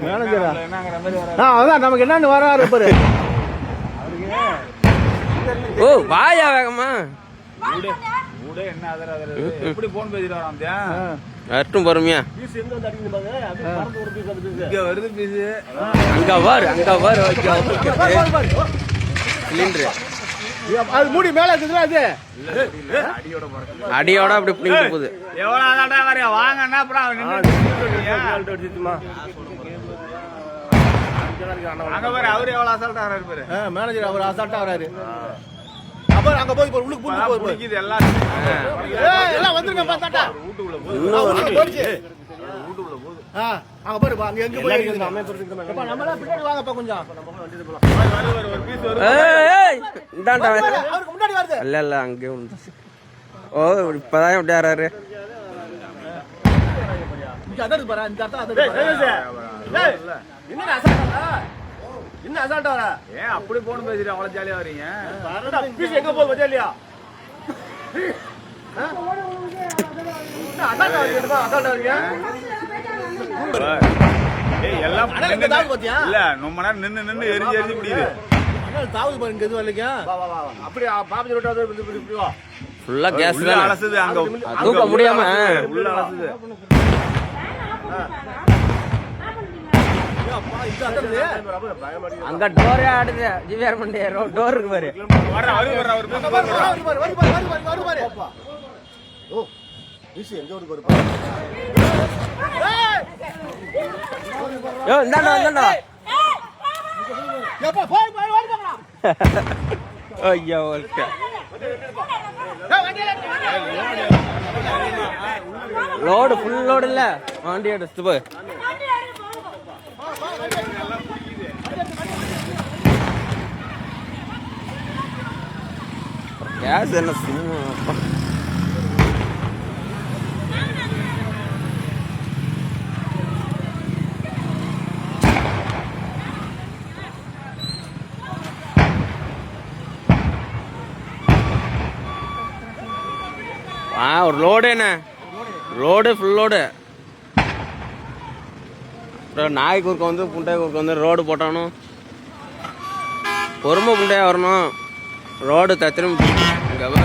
மேனேஜரா என்னங்கிற மாதிரி வர ஆ அதான் நமக்கு என்னன்னு வராரு பாரு ஓ வாயா வேகமா வரட்டும் பொறுமையா அங்க வாரு அங்க வாரு சிலிண்டரு அது மூடி மேல இருக்குதுல அது அடியோட அப்படி பிடிங்கிட்டு போகுது எவ்வளவு வாங்கன்னா அப்புறம் அவன் நின்று அங்க பாரு அவரு எவ்வளவு அசால்ட்டா வராரு பாரு. மேனேஜர் அவர் அசால்ட்டா வராரு அப்ப அங்க போய் பாரு, உள்ளுக்கு பூந்து போய். பிடிக்குது எல்லாம். எல்லாம் வந்துருங்க பார்த்தாட்டா. வீட்டுக்குள்ள ஆ, உள்ளுக்கு போயிடுச்சு. ஆ, அங்க பாரு பா, அங்க எங்க போய் எப்பா, நம்மளாம் பின்னாடி வாங்கப்பா கொஞ்சம். ஒரு பீஸ் வருது ஏய், இந்தாண்டா. அவருக்கு முன்னாடி வருது. இல்ல இல்ல அங்கே உண்டு. ஓ இப்பதான் எப்படி பாரு, இந்த பாரு. என்னடா? என்ன அசால்ட்டா வர? ஏன் அப்படி போன் பேசிட்டு அவ்வளவு ஜாலியா வரீங்க பீஸ் எங்க போகுது? என்ன அசால்ட்டா வரீங்க, அசால்ட்டா வரீங்க? ஏய் எல்லாம்? இல்ல ரொம்ப நேரம் நின்னு நின்னு எரிஞ்சு எரிஞ்சு முடியுது தாவுது பாரு, இங்க எதுவும் இல்லைங்க. அப்படியே பாபு ரோட்டா இப்படி வா. ஃபுல்லா கேஸ் தானே அலசுது அங்க தூக்க முடியாம உள்ள அலசுது ஏய், அப்பா, இது அதான் இது. அங்க டோரே ஆடுது. ஜிவிஆர் மண்டே டோர் இருக்கு பாரு. இந்தாண்டா இந்தாண்டா. ஐயா ஓகே. லோடு ஃபுல் லோடு இல்ல. வண்டி எடுத்து போய் கேஸ் என்ன சும்மா ஆ ஒரு லோடு என்ன? ரோடு ஃபுல் லோடு அப்புறம் நாய் குறுக்க வந்து புண்டை குறுக்க வந்து ரோடு போட்டானும். பொறுமை புண்டையாக வரணும். ரோடு இங்க வா.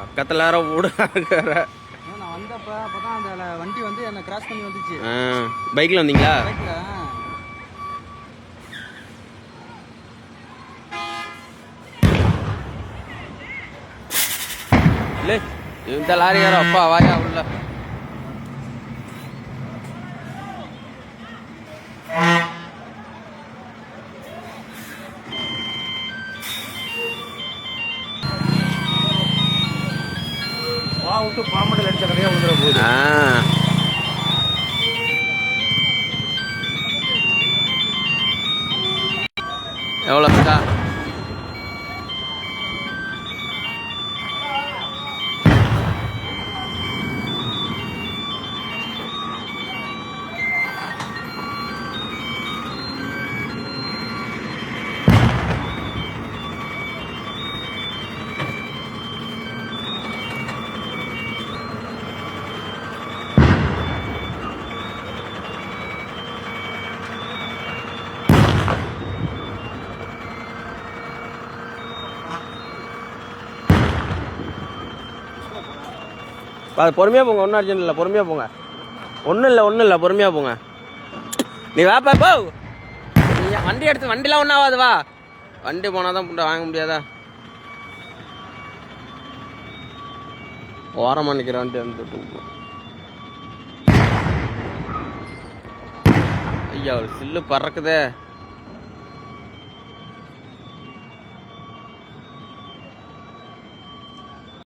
பக்கத்துல யாரோ வீடு இருக்கிற நான் வந்தப்ப அப்பதான் அந்த வண்டி வந்து என்ன கிராஸ் பண்ணி வந்துச்சு. பைக்கில் வந்தீங்களா? பைக்ல இல்லை இந்த லாரி யாரோ அப்பா வாயா உள்ள. விட்டு பாம்படில் அடிச்ச கதையா வந்துட போகுது. எவ்வளோ இருக்கா அது பொறுமையாக போங்க ஒன்றும் அர்ஜென்ட் இல்லை பொறுமையாக போங்க. ஒன்றும் இல்லை ஒன்றும் இல்லை பொறுமையாக போங்க. நீ வாப்பா போ நீ வண்டி எடுத்து வண்டிலாம் ஒன்றும் ஆகாது வா. வண்டி போனால் தான் புண்டை வாங்க முடியாதா? ஓரமாக நிற்கிற வண்டி வந்து ஐயா ஒரு சில்லு பறக்குதே.